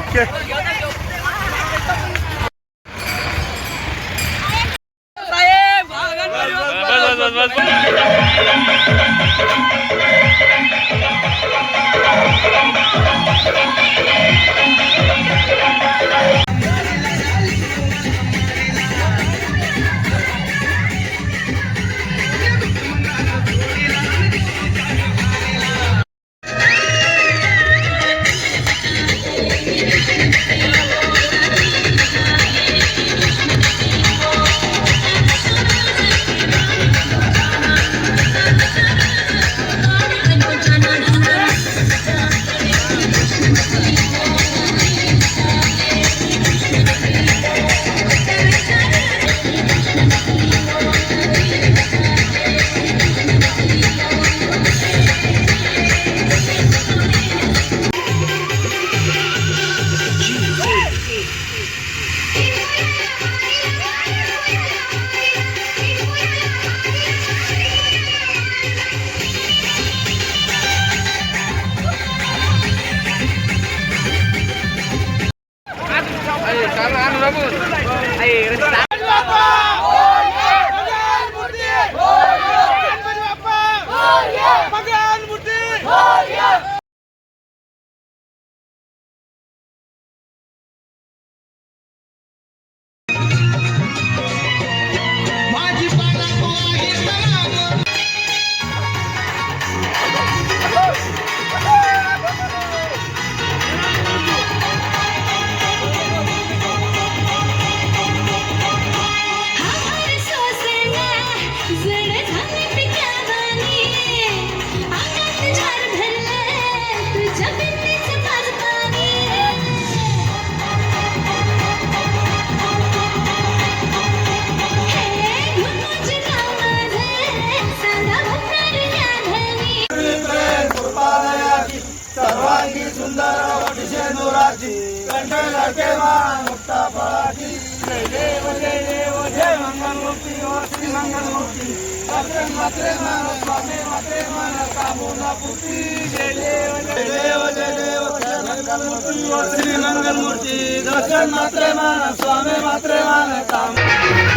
Okay. બસ બસ બસ.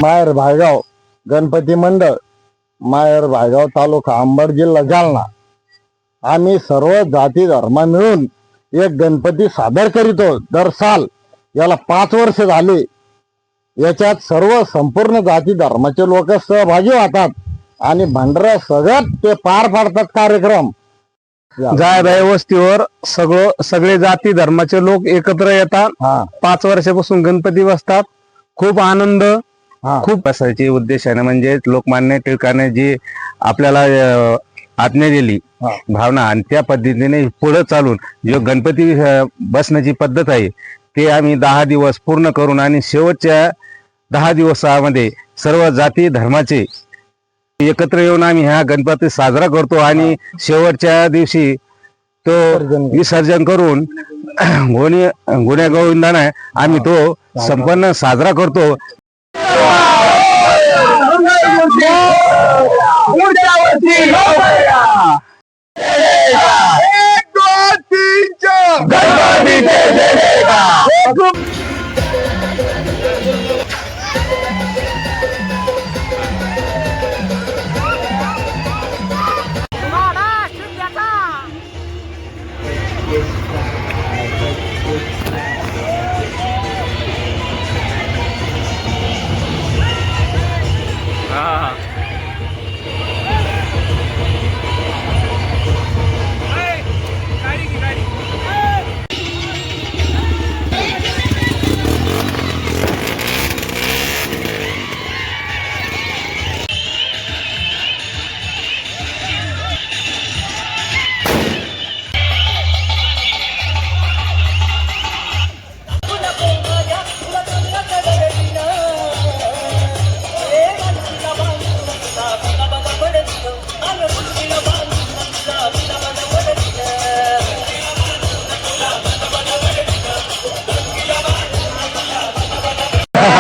माहेर भायगाव गणपती मंडळ माहेर भायगाव तालुका अंबड जिल्हा जालना. आम्ही सर्व जाती धर्म मिळून एक गणपती सादर करीतो दर साल. याला पाच वर्ष झाले. याच्यात सर्व संपूर्ण जाती धर्माचे लोक सहभागी होतात आणि भंडारा सगळ्यात ते पार पाडतात कार्यक्रम. जायबाई वस्तीवर सगळं सगळे जाती धर्माचे लोक एकत्र येतात. पाच वर्षापासून गणपती बसतात. खूप आनंद खूप बसायची उद्देशाने. म्हणजे लोकमान्य टिळकाने जी आपल्याला आज्ञा दिली. भावना आणि त्या पद्धतीने पुढे चालून जो गणपती बसण्याची पद्धत आहे ते आम्ही दहा दिवस पूर्ण करून आणि शेवटच्या दहा दिवसामध्ये सर्व जाती धर्माचे एकत्र येऊन आम्ही हा गणपती साजरा करतो आणि शेवटच्या दिवशी तो विसर्जन. करून गुन्हे गोविंदाने आम्ही तो संपन्न साजरा करतो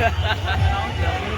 Não, não.